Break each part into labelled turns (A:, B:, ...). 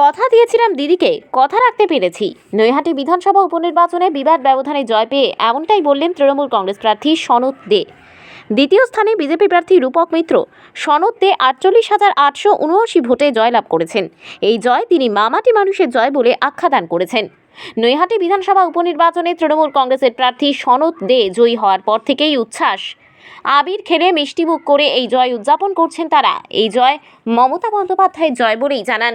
A: কথা দিয়েছিলাম দিদিকে, কথা রাখতে পেরেছি। নৈহাটি বিধানসভা উপনির্বাচনে বিবাদ ব্যবধানে জয় পেয়ে এমনটাই বললেন তৃণমূল কংগ্রেস প্রার্থী সনৎ দে। দ্বিতীয় স্থানে বিজেপি প্রার্থী রূপক মিত্র সনৎ দে আটচল্লিশ হাজার আটশো উনআশি ভোটে জয়লাভ করেছেন। এই জয় তিনি মামাটি মানুষের জয় বলে আখ্যাদান করেছেন। নৈহাটি বিধানসভা উপনির্বাচনে তৃণমূল কংগ্রেসের প্রার্থী সনৎ দে জয়ী হওয়ার পর থেকেই উচ্ছ্বাস। আবির খেলে মিষ্টিমুখ করে এই জয় উদযাপন করছেন তারা। এই জয় মমতা বন্দ্যোপাধ্যায়ের জয় বলেই জানান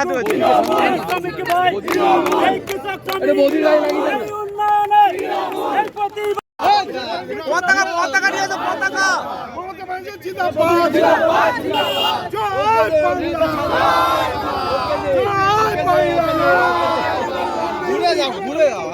B: সংখ্যালঘু এই শ্রমিক ভাই এই কৃষক শ্রমিক এই উন্নয়নে এই প্রতিভা
C: পতাকা। পতাকা নিয়ে এসো ঘুরে যাও ঘুরে যাও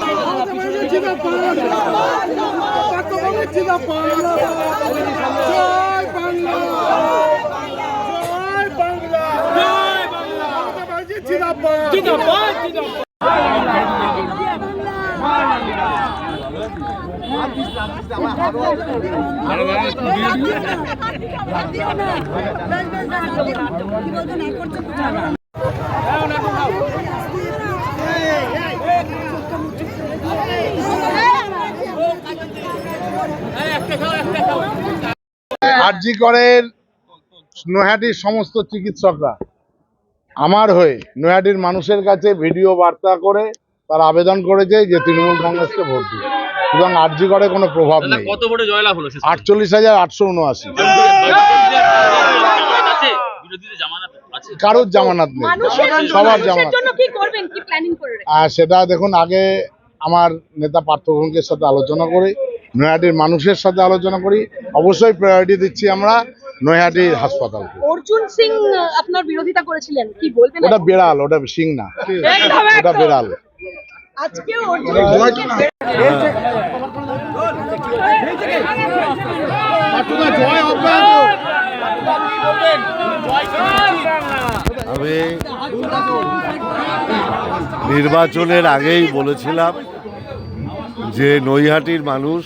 D: আরজি করের নৈহাটির সমস্ত চিকিৎসকরা আমার হয়ে নৈহাটির মানুষের কাছে ভিডিও বার্তা করে তার আবেদন করেছে যে তৃণমূল কংগ্রেসকে ভোট দিন সুতরাং আরজি করে কোনো প্রভাব নেই।
E: কত ভোটে জয়লাভ হলো
D: আটচল্লিশ হাজার আটশো উনআশি? কারোর জামানত নেই। সবার জামানত।
F: জন্য কি করবেন? কি প্ল্যানিং করে রেখেছেন?
D: আর সেটা দেখুন আগে আমার নেতা পার্থ সাথে আলোচনা করি নৈহাটির মানুষের সাথে আলোচনা করি। অবশ্যই প্রায়োরিটি দিচ্ছি আমরা। নৈহাটির হাসপাতালকে
F: অর্জুন সিং আপনার বিরোধিতা করেছিলেন কি বলবেন
D: ওটা বেড়াল ওটা সিং না। ওটা। বেড়াল।
F: অর্জুন
G: আমি নির্বাচনের আগেই বলেছিলাম যে নৈহাটির মানুষ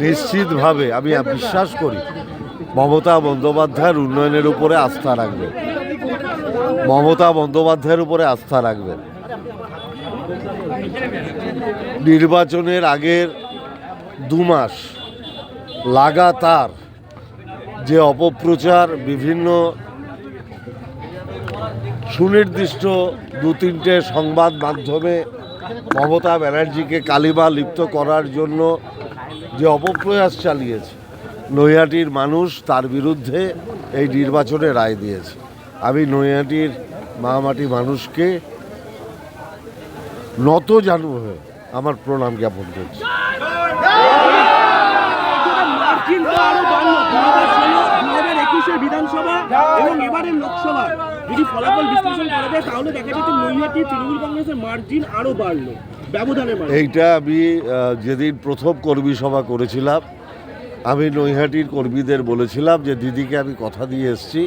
G: নিশ্চিতভাবে আমি বিশ্বাস করি মমতা বন্দ্যোপাধ্যায়ের উন্নয়নের উপরে আস্থা রাখবে। মমতা বন্দ্যোপাধ্যায়ের উপরে আস্থা রাখবেন নির্বাচনের আগের দু মাস লাগাতার যে অপপ্রচার, বিভিন্ন সুনির্দিষ্ট দু তিনটে সংবাদ মাধ্যমে মমতা ব্যানার্জিকে কালিমা লিপ্ত করার জন্য যে অপপ্রয়াস চালিয়েছে নৈহাটির মানুষ তার বিরুদ্ধে এই নির্বাচনে রায় দিয়েছে। আমি নৈহাটির মামাটি মানুষকে নত জানু হয়ে আমার প্রণাম জ্ঞাপন করছি।
B: মার্জিন তো আরও বাড়লো। দু হাজার ষোলো দু হাজার একুশের বিধানসভা এবং এবারের লোকসভা। যদি ফলাফল বিশ্লেষণ করা যায় তাহলে দেখা যাচ্ছে নৈহাটি তৃণমূল কংগ্রেসের মার্জিন আরও বাড়লো। ব্যবধানে
G: এইটা আমি যেদিন প্রথম কর্মী সভা করেছিলাম আমি নৈহাটির কর্মীদের বলেছিলাম যে দিদিকে আমি কথা দিয়ে এসেছি।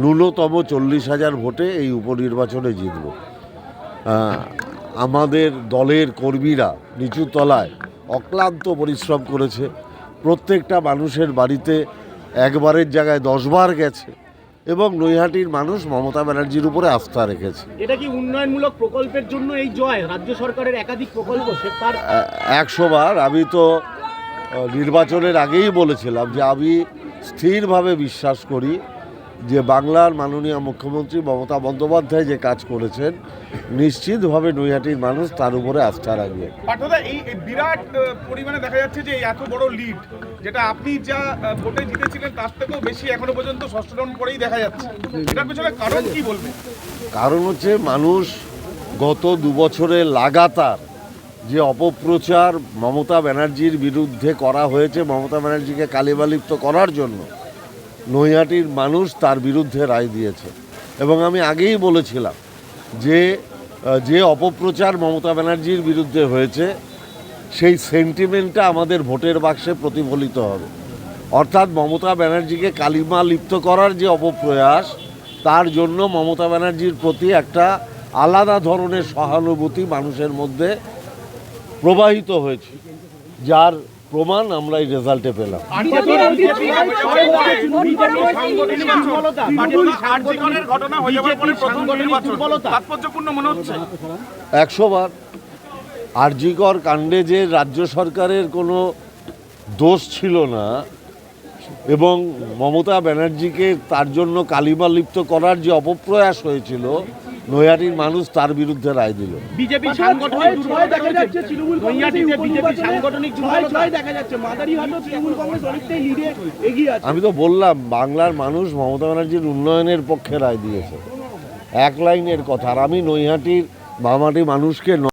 G: ন্যূনতম চল্লিশ হাজার ভোটে এই উপনির্বাচনে জিতব। আমাদের দলের কর্মীরা নিচু তলায় অক্লান্ত পরিশ্রম করেছে। প্রত্যেকটা মানুষের বাড়িতে একবারের জায়গায় দশবার গেছে এবং নৈহাটির মানুষ মমতা ব্যানার্জির উপরে আস্থা রেখেছে।
B: এটা কি উন্নয়নমূলক প্রকল্পের জন্য এই জয়? রাজ্য সরকারের একাধিক প্রকল্প সে তার
G: একশো বার। আমি তো নির্বাচনের আগেই বলেছিলাম যে আমি স্থিরভাবে বিশ্বাস করি যে বাংলার মাননীয় মুখ্যমন্ত্রী মমতা বন্দ্যোপাধ্যায় যে কাজ করেছেন নিশ্চিতভাবে নৈহাটির মানুষ তার উপরে আস্থা রাখবে।
H: এই বিরাট পরিমাণে দেখা যাচ্ছে যে এত বড় লিড যেটা আপনি যা ভোটে জিতেছিলেন তার থেকেও বেশি এখনও পর্যন্ত ষষ্ঠ রাউন্ড করেই দেখা যাচ্ছে। এটার পেছনে কারণ কি বলবেন?
G: কারণ হচ্ছে মানুষ গত দু বছরে লাগাতার যে অপপ্রচার মমতা ব্যানার্জির বিরুদ্ধে করা হয়েছে, মমতা ব্যানার্জিকে কালিমালিপ্ত করার জন্য নৈহাটির মানুষ তার বিরুদ্ধে রায় দিয়েছে। এবং আমি আগেই বলেছিলাম যে যে অপপ্রচার মমতা ব্যানার্জির বিরুদ্ধে হয়েছে, সেই সেন্টিমেন্টটা আমাদের ভোটের বাক্সে প্রতিফলিত হবে। অর্থাৎ মমতা ব্যানার্জিকে কালিমা লিপ্ত করার যে অপপ্রয়াস, তার জন্য মমতা ব্যানার্জির প্রতি একটা আলাদা ধরনের সহানুভূতি মানুষের মধ্যে প্রবাহিত হয়েছে। যার প্রমাণ আমরা এই রেজাল্টে পেলাম। একশো বার আরজিকর কাণ্ডে যে রাজ্য সরকারের কোনো দোষ ছিল না এবং মমতা ব্যানার্জিকে তার জন্য কালিমা লিপ্ত করার যে অপপ্রয়াস হয়েছিল নৈহাটির মানুষ তার বিরুদ্ধে রায় দিল।
B: বিজেপি সাংগঠনিক দুর্বলতা দেখা যাচ্ছে তৃণমূল কংগ্রেসে বিজেপি সাংগঠনিক দুর্বলতা দেখা যাচ্ছে মাদারিহাটও তৃণমূল কংগ্রেস অনেকটাই লিডে এগিয়ে আছে।
G: আমি তো বললাম বাংলার মানুষ মমতা ব্যানার্জির উন্নয়নের পক্ষে রায় দিয়েছে। এক লাইনের কথা আর আমি নৈহাটির মামাটি মানুষকে